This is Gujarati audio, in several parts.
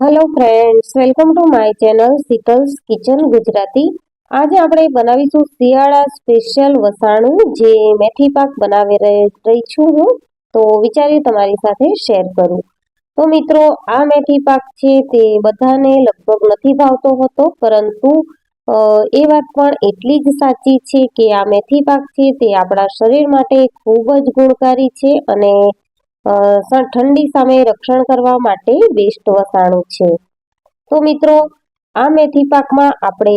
Hello friends welcome to my channel Sheetal's kitchen Gujarati આજે આપણે બનાવીશું શિયાળા સ્પેશિયલ વસાણું જે મેથી પાક બનાવી રહી છું હું. તો વિચાર્યું તમારી સાથે શેર કરું. તો મિત્રો, આ મેથી પાક છે તે બધાને લગભગ નથી ભાવતો હોતો, પરંતુ એ વાત પણ એટલી જ સાચી છે કે આ મેથી પાક છે તે આપણા શરીર માટે ખૂબ જ ગુણકારી છે અને ઠંડી સામે રક્ષણ કરવા માટે બેસ્ટ વસાણું છે. તો મિત્રો, આ મેથી પાકમાં આપણે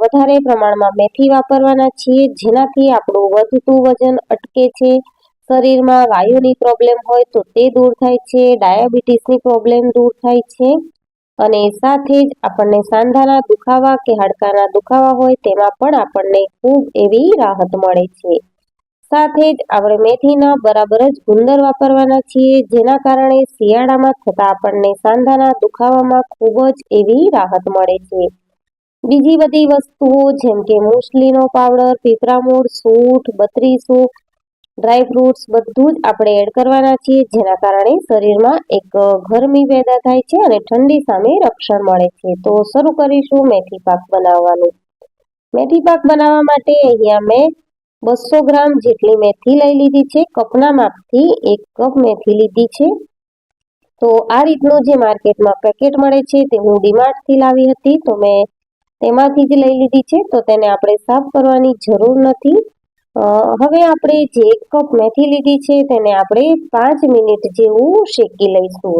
વધારે પ્રમાણમાં મેથી વાપરવાના છીએ, જેનાથી આપણું વધતું વજન અટકે છે. શરીરમાં વાયુની પ્રોબ્લેમ હોય તો તે દૂર થાય છે, ડાયાબિટીસની પ્રોબ્લેમ દૂર થાય છે. અને સાથે જ આપણને સાંધાના દુખાવા કે હાડકાના દુખાવા હોય તેમાં પણ આપણને ખૂબ એવી રાહત મળે છે. સાથે જ આપણે મેથીના બરાબર જ ગુંદર વાપરવાના છીએ, જેના કારણે શિયાળામાં થતા આપણને સાંધાના દુખાવામાં ખૂબ જ એવી રાહત મળે છે. બીજી બધી વસ્તુઓ જેમ કે મૂસલીનો પાવડર પીપરામૂળ સૂઠ બત્રીસો, ડ્રાય ફ્રૂટ્સ બધું જ આપણે એડ કરવાના છીએ, જેના કારણે શરીરમાં એક ગરમી પેદા થાય છે અને ઠંડી સામે રક્ષણ મળે છે. તો શરૂ કરીશું મેથી પાક બનાવવાનું. મેથી પાક બનાવવા માટે અહીંયા મેં બસો ગ્રામ જેટલી મેથી લઈ લીધી છે. કપના માપથી એક કપ મેથી લીધી છે. તો આ રીતનું જે માર્કેટમાં પેકેટ મળે છે તે હું ડીમાર્ટથી લાવી હતી. તો મેં તેમાંથી જ લઈ લીધી છે. તો તેને આપણે સાફ કરવાની જરૂર નથી. હવે આપણે જે એક કપ મેથી લીધી છે તેને આપણે પાંચ મિનિટ જેવું શેકી લઈશું.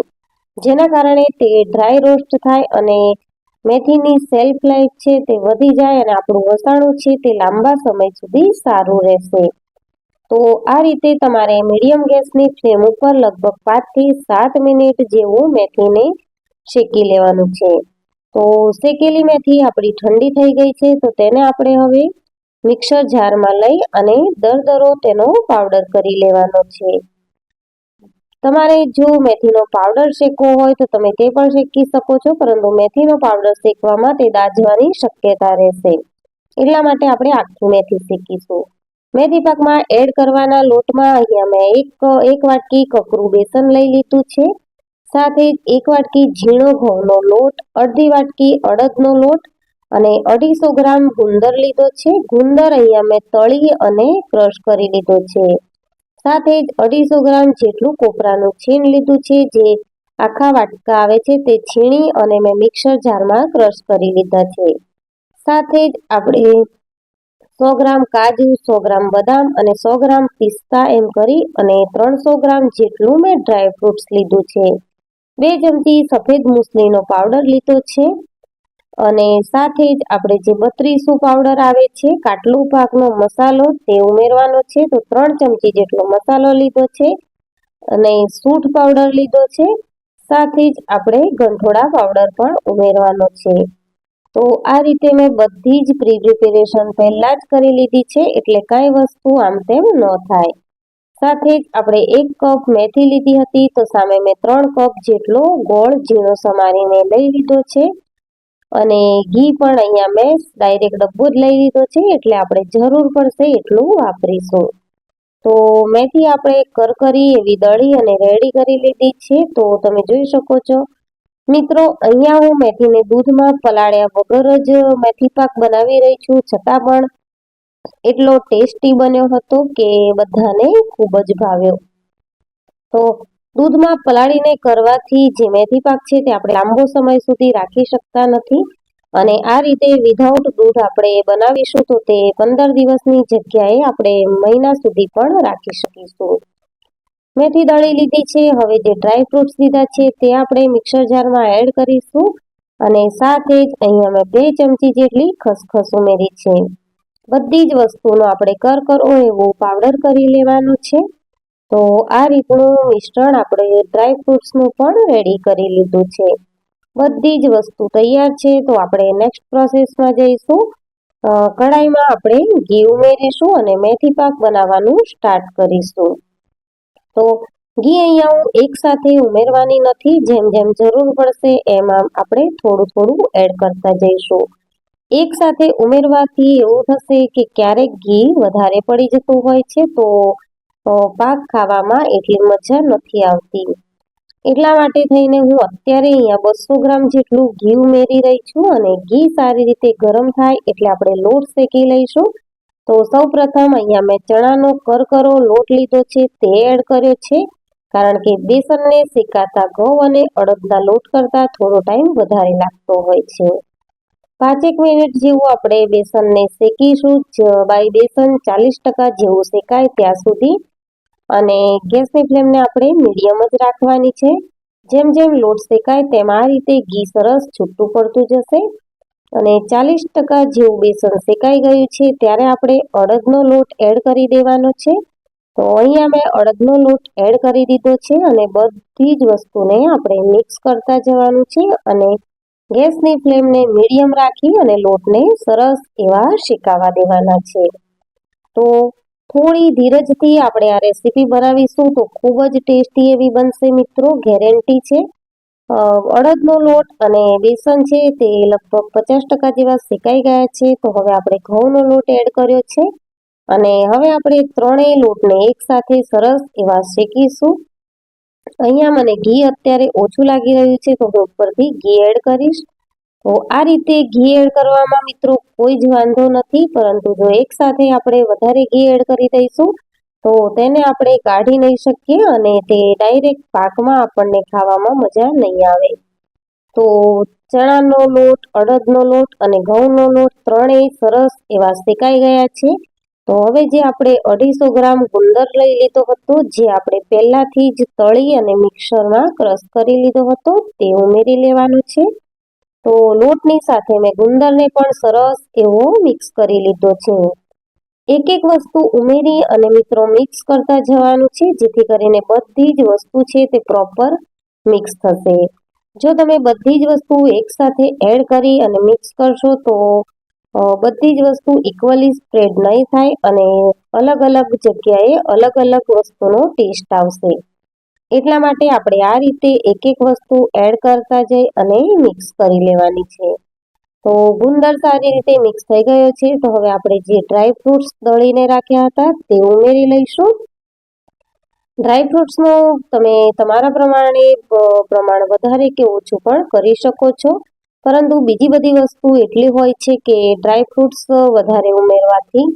જેના કારણે તે ડ્રાય રોસ્ટ થાય અને મેથીની સેલ્ફ લાઈફ છે તે વધી જાય અને આપણું વસાણું છે તે લાંબા સમય સુધી સારું રહેશે. તો આ રીતે તમારે મીડિયમ ગેસની ફ્લેમ ઉપર લગભગ પાંચથી સાત મિનિટ જેવું મેથીને શેકી લેવાનું છે. તો શેકેલી મેથી આપણી ઠંડી થઈ ગઈ છે, તો તેને આપણે હવે મિક્સર જારમાં લઈ અને દરદરો તેનો પાવડર કરી લેવાનો છે. તમારે જો મેથીનો પાવડર શેકવો હોય તો તમે તે પણ શેકી શકો છો, પરંતુ મેથીનો પાવડર શેકવામાં તે દાજવાની શક્યતા રહેશે. એટલા માટે આપણે આખી મેથી શેકીશું. મેથી પાકમાં એડ કરવાના લોટમાં અહીંયા મેં એક એક વાટકી કકરું બેસન લઈ લીધું છે. સાથે જ એક વાટકી ઝીણો ઘઉંનો લોટ, અડધી વાટકી અડદનો લોટ અને અઢીસો ગ્રામ ગુંદર લીધો છે. ગુંદર અહીંયા મેં તળી અને ક્રશ કરી લીધો છે. સાથે જ અઢીસો ગ્રામ જેટલું કોપરાનું છીણ લીધું છે, જે આખા વાટકા આવે છે તે છીણી અને મેં મિક્સર જારમાં ક્રશ કરી લીધા છે. સાથે જ આપણે સો ગ્રામ કાજુ, સો ગ્રામ બદામ અને સો ગ્રામ પિસ્તા એમ કરી અને ત્રણસો ગ્રામ જેટલું મેં ડ્રાય ફ્રૂટ્સ લીધું છે. બે ચમચી સફેદ મુસલીનો પાવડર લીધો છે. અને સાથે જ આપણે જે બત્રીસું પાવડર આવે છે, કાટલું પાકનો મસાલો તે ઉમેરવાનો છે. તો ત્રણ ચમચી જેટલો મસાલો લીધો છે અને સૂંઠ પાવડર લીધો છે. સાથે જ આપણે ગંઠોડા પાવડર પણ ઉમેરવાનો છે. તો આ રીતે મેં બધી જ પ્રી પ્રિપેરેશન પહેલા જ કરી લીધી છે, એટલે કાંઈ વસ્તુ આમ તેમ ન થાય. સાથે જ આપણે એક કપ મેથી લીધી હતી, તો સામે મેં ત્રણ કપ જેટલો ગોળ ઝીણો સમારીને લઈ લીધો છે. અને ઘી પણ અહીંયા મેં ડાયરેક્ટ ડબ્બો જ લઈ લીધો છે, એટલે આપણે જરૂર પડશે એટલું વાપરીશું. તો મેથી આપણે કરકરી એવી દળી અને રેડી કરી લીધી છે, તો તમે જોઈ શકો છો. મિત્રો, અહીંયા હું મેથીને દૂધમાં પલાળ્યા વગર જ મેથી પાક બનાવી રહી છું, છતાં પણ એટલો ટેસ્ટી બન્યો હતો કે બધાને ખૂબ જ ભાવ્યો. તો દૂધમાં પલાળીને કરવાથી જે મેથી પાક છે તે આપણે લાંબો સમય સુધી રાખી શકતા નથી. અને આ રીતે વિધાઉટ દૂધ આપણે બનાવીશું તો તે પંદર દિવસની જગ્યાએ આપણે મહિના સુધી પણ રાખી શકીશું. મેથી દળી લીધી છે, હવે જે ડ્રાય ફ્રૂટ્સ લીધા છે તે આપણે મિક્સર જારમાં એડ કરીશું. અને સાથે જ અહીંયા મેં બે ચમચી જેટલી ખસખસ ઉમેરી છે. બધી જ વસ્તુનો આપણે કરકરો એવો પાવડર કરી લેવાનો છે. તો આ રીતનું મિશ્રણ આપણે ડ્રાય ફ્રૂટ્સનું પણ રેડી કરી લીધું છે. બધી જ વસ્તુ તૈયાર છે. તો આપણે નેક્સ્ટ પ્રોસેસમાં જઈશું. કડાઈમાં આપણે ઘી ઉમેરીશું અને મેથી પાક બનાવવાનું સ્ટાર્ટ કરીશું. તો ઘી અહીંયા હું એક સાથે ઉમેરવાની નથી. જેમ જેમ જરૂર પડશે એમ આપણે થોડું થોડું એડ કરતા જઈશું. એક સાથે ઉમેરવાથી એવું થશે કે ક્યારેક ઘી વધારે પડી જતું હોય છે. તો પાક ખાવામાં એટલી મજા નથી આવતી. એટલા માટે થઈને હું અત્યારે અહીંયા બસો ગ્રામ જેટલું ઘી ઉમેરી રહી છું અને ઘી સારી રીતે ગરમ થાય એટલે આપણે લોટ શેકી લઈશું. તો સૌ પ્રથમ અહીંયા મેં ચણાનો કરકરો લોટ લીધો છે, તે એડ કર્યો છે. કારણ કે બેસનને શેકાતા ઘઉં અને અડદના લોટ કરતાં થોડો ટાઈમ વધારે લાગતો હોય છે. પાંચેક મિનિટ જેવું આપણે બેસનને શેકીશું. બાય બેસન ચાલીસ ટકા જેવું શેકાય ત્યાં સુધી. અને ગેસની ફ્લેમને આપણે મીડિયમ જ રાખવાની છે. જેમ જેમ લોટ શેકાય તેમ આ રીતે ઘી સરસ છૂટું પડતું જશે. અને ચાલીસ ટકા જેવું બેસન શેકાઈ ગયું છે ત્યારે આપણે અડદનો લોટ એડ કરી દેવાનો છે. તો અહીંયા મેં અડદનો લોટ એડ કરી દીધો છે અને બધી જ વસ્તુને આપણે મિક્સ કરતા જવાનું છે અને ગેસની ફ્લેમને મીડિયમ રાખી અને લોટને સરસ એવા શેકાવા દેવાના છે. તો થોડી ધીરજથી આપણે આ રેસીપી બનાવીશું તો ખૂબ જ ટેસ્ટી એવી બનશે મિત્રો ગેરંટી છે. અડદનો લોટ અને બેસન છે તે લગભગ પચાસ ટકા જેવા શેકાઈ ગયા છે, તો હવે આપણે ઘઉંનો લોટ એડ કર્યો છે. અને હવે આપણે ત્રણેય લોટને એકસાથે સરસ એવા શેકીશું. અહીંયા મને ઘી અત્યારે ઓછું લાગી રહ્યું છે, તો હું ઉપરથી ઘી એડ કરીશ. તો આ રીતે ઘી એડ કરવામાં મિત્રો કોઈ જ વાંધો નથી, પરંતુ જો એકસાથે આપણે વધારે ઘી એડ કરી દઈશું, તો તેને આપણે કાઢી નહીં શકીએ અને તે ડાયરેક્ટ પાકમાં આપણને ખાવામાં મજા નહીં આવે. તો ચણાનો લોટ, અડદનો લોટ અને ઘઉંનો લોટ ત્રણેય સરસ એવા શેકાઈ ગયા છે. તો હવે જે આપણે અઢીસો ગ્રામ ગુંદર લઈ લીધો હતો, જે આપણે પહેલાથી જ તળી અને મિક્સરમાં ક્રશ કરી લીધો હતો, તે ઉમેરી લેવાનો છે. તો લોટની સાથે મેં ગુંદરને પણ સરસ એવો મિક્સ કરી લીધો છે. એક એક વસ્તુ ઉમેરી અને મિત્રો મિક્સ કરતા જવાનું છે, જેથી કરીને બધી જ વસ્તુ છે તે પ્રોપર મિક્સ થશે. જો તમે બધી જ વસ્તુ એકસાથે એડ કરી અને મિક્સ કરશો તો બધી જ વસ્તુ ઇક્વલી સ્પ્રેડ નહીં થાય અને અલગ અલગ જગ્યાએ અલગ અલગ વસ્તુનો ટેસ્ટ આવશે. એટલા માટે આપણે આ રીતે એક એક વસ્તુ એડ કરતા જઈ અને મિક્સ કરી લેવાની છે. તો ગુંદર સારી રીતે મિક્સ થઈ ગયો છે. તો હવે આપણે જે ડ્રાય ફ્રૂટ્સ દળીને રાખ્યા હતા તે ઉમેરી લઈશું. ડ્રાય ફ્રૂટ્સનો તમે તમારા પ્રમાણે પ્રમાણ વધારે કે ઓછું પણ કરી શકો છો. પરંતુ બીજી બધી વસ્તુ એટલી હોય છે કે ડ્રાય ફ્રૂટ્સ વધારે ઉમેરવાથી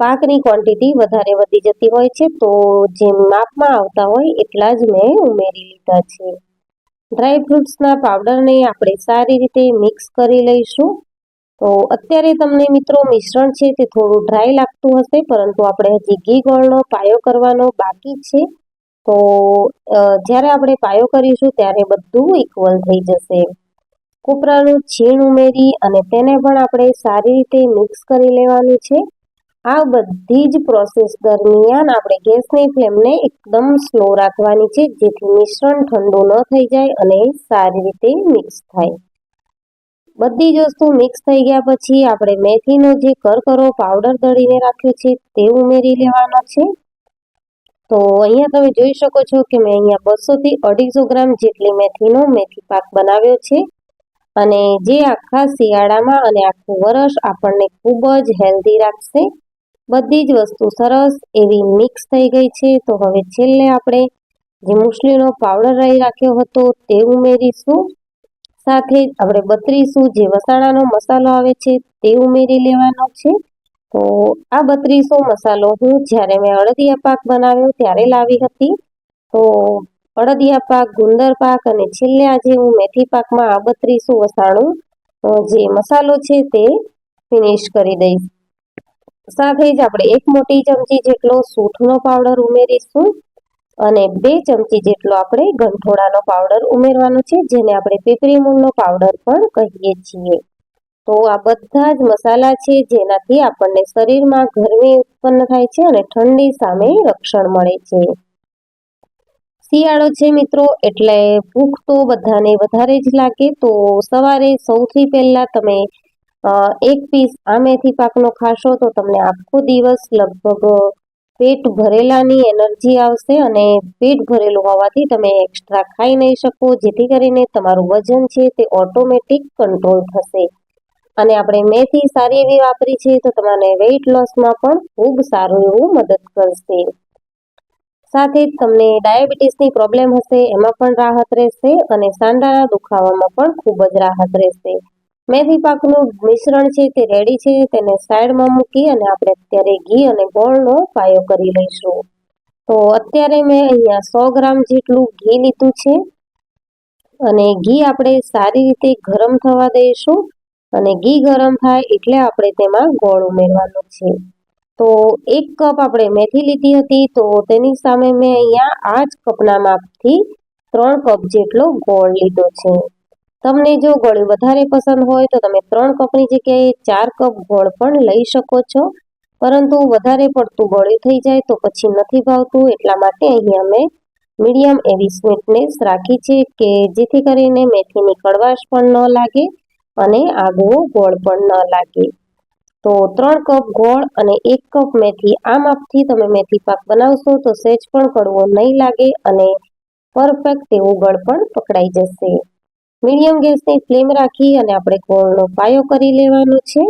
પાકની ક્વોન્ટિટી વધારે વધી જતી હોય છે, તો જે માપમાં આવતા હોય એટલા જ મેં ઉમેરી લીધા છે. ડ્રાય ફ્રૂટ્સના પાવડરને આપણે સારી રીતે મિક્સ કરી લઈશું. તો અત્યારે તમને મિત્રો મિશ્રણ છે તે થોડું ડ્રાય લાગતું હશે, પરંતુ આપણે હજી ઘી ગોળનો પાયો કરવાનો બાકી છે. તો જ્યારે આપણે પાયો કરીશું ત્યારે બધું ઇક્વલ થઈ જશે. કોપરાનું છીણ ઉમેરી અને તેને પણ આપણે સારી રીતે મિક્સ કરી લેવાનું છે. આ બધી જ પ્રોસેસ દરમિયાન આપણે ગેસની ફ્લેમને એકદમ સ્લો રાખવાની છે, જેથી મિશ્રણ ઠંડુ ન થઈ જાય અને સારી રીતે મિક્સ થાય. બધી જ વસ્તુ મિક્સ થઈ ગયા પછી આપણે મેથીનો જે કરકરો પાવડર દળીને રાખ્યો છે, તે ઉમેરી લેવાનો છે. તો અહીંયા તમે જોઈ શકો છો કે મેં અહીંયા બસોથી અઢીસો ગ્રામ જેટલી મેથીનો મેથી પાક બનાવ્યો છે. અને જે આખા શિયાળામાં અને આખું વરસ આપણને ખૂબ જ હેલ્ધી રાખશે. બધી જ વસ્તુ સરસ એવી મિક્સ થઈ ગઈ છે. તો હવે છેલ્લે આપણે જે મુસલીનો પાવડર રહી રાખ્યો હતો તે ઉમેરીશું. સાથે જ આપણે બત્રીસું જે વસાણાનો મસાલો આવે છે તે ઉમેરી લેવાનો છે. તો આ બત્રીસો મસાલો હું જ્યારે મેં અડદિયા પાક બનાવ્યો ત્યારે લાવી હતી. તો અડદિયા પાક, ગુંદર પાક અને છેલ્લે આજે હું મેથી પાકમાં આ બત્રીસું વસાણું જે મસાલો છે તે ફિનિશ કરી દઈશ. સાથે જ આપણે એક મોટી ચમચી જેટલો સૂંઠનો પાવડર ઉમેરીશું અને બે ચમચી જેટલો આપણે ગંઠોડાનો પાવડર ઉમેરવાનો છે, જેને આપણે પીપરી મૂળનો પાવડર પણ કહીએ છીએ. તો આ બધા જ મસાલા છે, જેનાથી આપણને શરીરમાં ગરમી ઉત્પન્ન થાય છે અને ઠંડી સામે રક્ષણ મળે છે. શિયાળો છે મિત્રો, એટલે ભૂખ તો બધાને વધારે જ લાગે. તો સવારે સૌથી પહેલા તમે એક પીસ આ મેથી પાકનો ખાશો તો તમને આખો દિવસ લગભગ પેટ ભરેલાની એનર્જી આવશે અને પેટ ભરેલું હોવાથી તમે એક્સ્ટ્રા ખાઈ નહીં શકો, જેથી કરીને તમારું વજન છે તે ઓટોમેટિક કંટ્રોલ થશે. અને આપણે મેથી સારી એવી વાપરી છે તો તમને વેઇટ લોસમાં પણ ખૂબ સારું એવું મદદ કરશે. સાથે જ તમને ડાયાબિટીસની પ્રોબ્લેમ હશે, એમાં પણ રાહત રહેશે અને સાંધાના દુખાવામાં પણ ખૂબ જ રાહત રહેશે. મેથી પાકનું મિશ્રણ છે તે રેડી છે, તેને સાઈડમાં મૂકી અને આપણે અત્યારે ઘી અને ગોળનો પાયો કરી લઈશું. તો અત્યારે મેં અહીંયા સો ગ્રામ જેટલું ઘી લીધું છે અને ઘી આપણે સારી રીતે ગરમ થવા દઈશું અને ઘી ગરમ થાય એટલે આપણે તેમાં ગોળ ઉમેરવાનો છે. તો એક કપ આપણે મેથી લીધી હતી, તો તેની સામે મેં અહીંયા આ જ કપના માપથી ત્રણ કપ જેટલો ગોળ લીધો છે. તમને જો ગોળ વધારે પસંદ હોય તો તમે ત્રણ કપની જગ્યાએ ચાર કપ ગોળ પણ લઈ શકો છો. પરંતુ વધારે પડતું ગળ્યું થઈ જાય તો પછી નથી ભાવતું. એટલા માટે અહીંયા મેં મીડિયમ એવી સ્વીટનેસ રાખી છે કે જેથી કરીને મેથીની કડવાશ પણ ન લાગે અને આગવો ગોળ પણ ન લાગે. તો ત્રણ કપ ગોળ અને એક કપ મેથી આ માપથી તમે મેથી પાક બનાવશો તો સહેજ પણ કડવો નહીં લાગે અને પરફેક્ટ એવું ગળ પણ પકડાઈ જશે. મીડિયમ ગેસની ફ્લેમ રાખી અને આપણે ગોળનો પાયો કરી લેવાનો છે.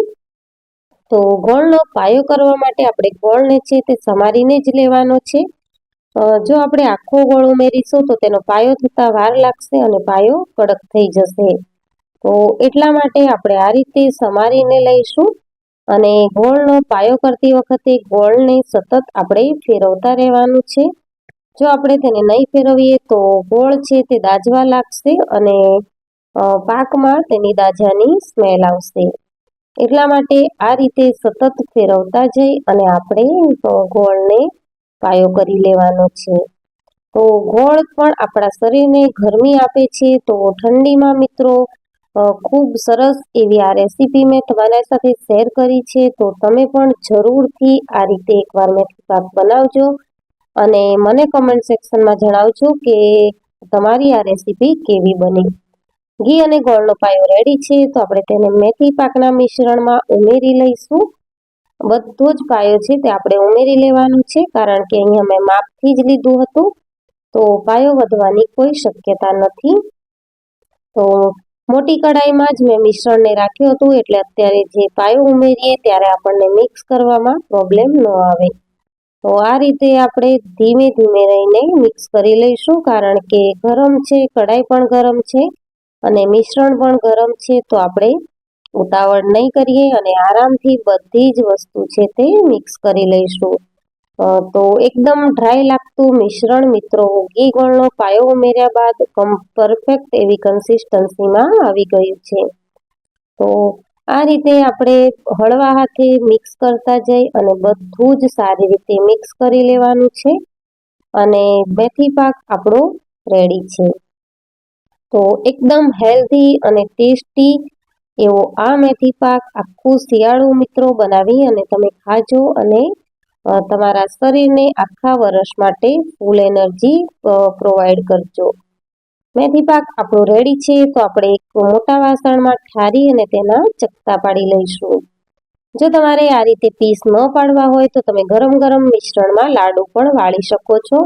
તો ગોળનો પાયો કરવા માટે આપણે ગોળને છે તે સમારીને જ લેવાનો છે. જો આપણે આખો ગોળ ઉમેરીશું તો તેનો પાયો થતાં વાર લાગશે અને પાયો કડક થઈ જશે. તો એટલા માટે આપણે આ રીતે સમારીને લઈશું અને ગોળનો પાયો કરતી વખતે ગોળને સતત આપણે ફેરવતા રહેવાનું છે. જો આપણે તેને નહીં ફેરવીએ તો ગોળ છે તે દાજવા લાગશે અને પાકમાં તેની દાજાની સ્મેલ આવશે. એટલા માટે આ રીતે સતત ફેરવતા જઈ અને આપણે ગોળને પાયો કરી લેવાનો છે. તો ગોળ પણ આપણા શરીરને ગરમી આપે છે, તો ઠંડીમાં મિત્રો ખૂબ સરસ એવી આ રેસીપી મેં તમારા સાથે શેર કરી છે, તો તમે પણ જરૂરથી આ રીતે એકવાર મેથી પાક બનાવજો. અને મને કમેન્ટ સેક્શનમાં જણાવજો કે તમારી આ રેસીપી કેવી બની. ઘી અને ગોળનો પાયો રેડી છે, તો આપણે તેને મેથી પાકના મિશ્રણમાં ઉમેરી લઈશું. બધો જ પાયો છે તે આપણે ઉમેરી લેવાનું છે, કારણ કે અહીંયા મેં માપથી જ લીધું હતું, તો પાયો વધવાની કોઈ શક્યતા નથી. તો મોટી કઢાઈમાં જ મેં મિશ્રણને રાખ્યું હતું, એટલે અત્યારે જે પાયો ઉમેરીએ ત્યારે આપણને મિક્સ કરવામાં પ્રોબ્લેમ ન આવે. તો આ રીતે આપણે ધીમે ધીમે રહીને મિક્સ કરી લઈશું, કારણ કે ગરમ છે કડાઈ પણ ગરમ છે. અને મિશ્રણ પણ ગરમ છે, તો આપણે ઉતાવળ નહીં કરીએ અને આરામથી બધી જ વસ્તુ છે તે મિક્સ કરી લઈશું. તો એકદમ ડ્રાય લાગતું મિશ્રણ મિત્રો, ઘી ગોળનો પાયો ઉમેર્યા બાદ પરફેક્ટ એવી કન્સિસ્ટન્સીમાં આવી ગયું છે. તો આ રીતે આપણે હળવા હાથે મિક્સ કરતા જઈ અને બધું જ સારી રીતે મિક્સ કરી લેવાનું છે અને મેથી પાક આપણો રેડી છે. તો એકદમ હેલ્ધી અને ટેસ્ટી એવો આ મેથી પાક આખું શિયાળું મિત્રો બનાવી અને તમે ખાજો અને તમારા શરીરને આખા વર્ષ માટે ફૂલ એનર્જી પ્રોવાઈડ કરજો. મેથી પાક આપણો રેડી છે તો આપણે એક મોટા વાસણમાં ઠારી અને તેના ચકતા પાડી લઈશું. જો તમારે આ રીતે પીસ ન પાડવા હોય તો તમે ગરમ ગરમ મિશ્રણમાં લાડુ પણ વાળી શકો છો.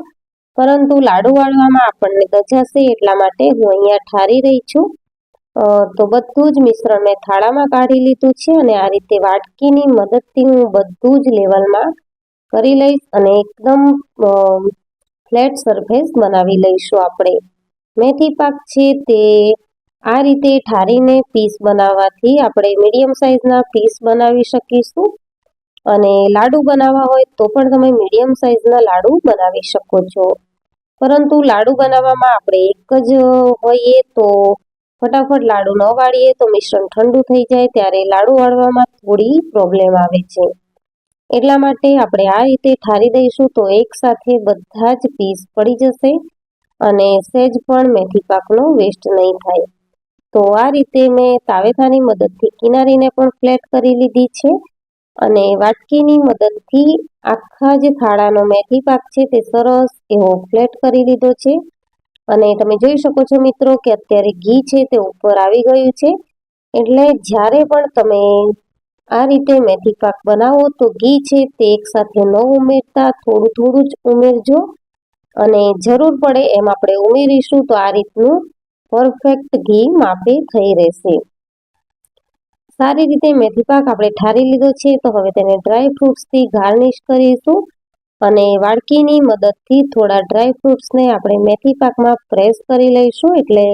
પરંતુ લાડુ વાળવામાં આપણને ગજાશે એટલા માટે હું અહીંયા ઠારી રહી છું. તો બધું જ મિશ્રણ મેં થાળામાં કાઢી લીધું છે અને આ રીતે વાટકીની મદદથી હું બધું જ લેવલમાં કરી લઈશ અને એકદમ ફ્લેટ સરફેસ બનાવી લઈશું આપણે. મેથી પાક છે તે આ રીતે ઠારીને પીસ બનાવવાથી આપણે મીડિયમ સાઇઝના પીસ બનાવી શકીશું. અને લાડુ બનાવવા હોય તો પણ તમે મીડિયમ સાઇઝના લાડુ બનાવી શકો છો. પરંતુ લાડુ બનાવવામાં આપણે એક જ હોઈએ તો ફટાફટ લાડુ ન વાળીએ તો મિશ્રણ ઠંડુ થઈ જાય ત્યારે લાડુ વાળવામાં થોડી પ્રોબ્લેમ આવે છે. એટલા માટે આપણે આ રીતે ઠારી દઈશું તો એકસાથે બધા જ પીસ પડી જશે અને સહેજ પણ મેથી પાકનો વેસ્ટ નહીં થાય. તો આ રીતે મેં તાવેથાની મદદથી કિનારીને પણ ફ્લેટ કરી લીધી છે. અને વાટકીની મદદથી આખા જે થાળાનો મેથી પાક છે તે સરસ એવો ફ્લેટ કરી લીધો છે. અને તમે જોઈ શકો છો મિત્રો કે અત્યારે ઘી છે તે ઉપર આવી ગયું છે. એટલે જ્યારે પણ તમે આ રીતે મેથી પાક બનાવો તો ઘી છે તે એકસાથે ન ઉમેરતા થોડું થોડું જ ઉમેરજો. અને જરૂર પડે એમ આપણે ઉમેરીશું તો આ રીતનું પરફેક્ટ ઘી માપે થઈ રહેશે. સારી રીતે મેથી પાક આપણે ઠારી લીધો છે, તો હવે તેને ડ્રાય ફ્રૂટ્સથી ગાર્નિશ કરીશું અને વાડકીની મદદથી થોડા ડ્રાય ફ્રૂટ્સને આપણે મેથી પાકમાં પ્રેસ કરી લઈશું, એટલે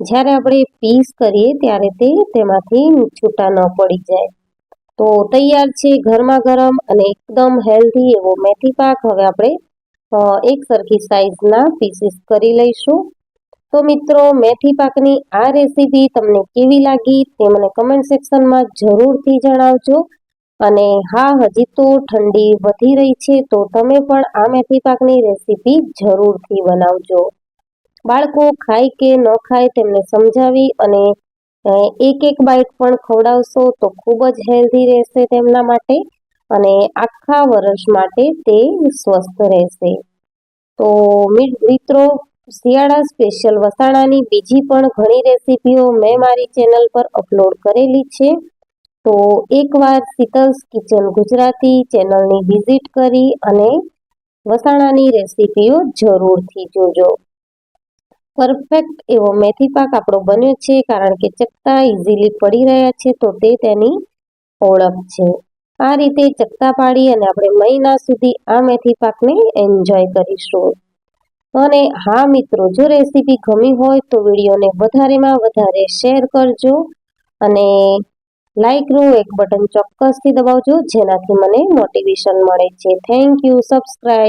જ્યારે આપણે પીસ કરીએ ત્યારે તે તેમાંથી છૂટા ન પડી જાય. તો તૈયાર છે ગરમા ગરમ અને એકદમ હેલ્ધી એવો મેથી પાક. હવે આપણે એક સરખી સાઈઝના પીસીસ કરી લઈશું. તો મિત્રો, મેથી પાકની આ રેસીપી તમને કેવી લાગી તે મને કમેન્ટ સેક્શનમાં જરૂરથી જણાવજો. અને હા, હજી તો ઠંડી વધી રહી છે, તો તમે પણ આ મેથી પાકની રેસીપી જરૂરથી બનાવજો. બાળકો, ખાય કે ન ખાય તેમને સમજાવી અને એક એક બાઇટ પણ ખવડાવશો તો ખૂબ જ હેલ્ધી રહેશે તેમના માટે અને આખા વર્ષ માટે તે સ્વસ્થ રહેશે. તો મિત્રો શિયાળા સ્પેશિયલ વસાણાની બીજી પણ ઘણી રેસીપીઓ મેં મારી ચેનલ પર અપલોડ કરેલી છે. તો એકવાર શીતલ્સ કિચન ગુજરાતી ચેનલની વિઝિટ કરી અને વસાણાની રેસીપીઓ જરૂરથી જોજો. પરફેક્ટ એવો મેથી પાક આપણો બન્યો છે કારણ કે ચકતા ઇઝીલી પડી રહ્યા છે તો તે તેની ઓળખ છે. આ રીતે ચકતા પાડી અને આપણે મહિના સુધી આ મેથી પાકને એન્જોય કરીશું. અને હા મિત્રો, જો રેસીપી ગમી હોય તો વિડીયોને વધારેમાં વધારે શેર કરજો અને લાઇકનું એક બટન ચોક્કસથી દબાવજો જેનાથી મને મોટિવેશન મળે છે. Thank you subscribe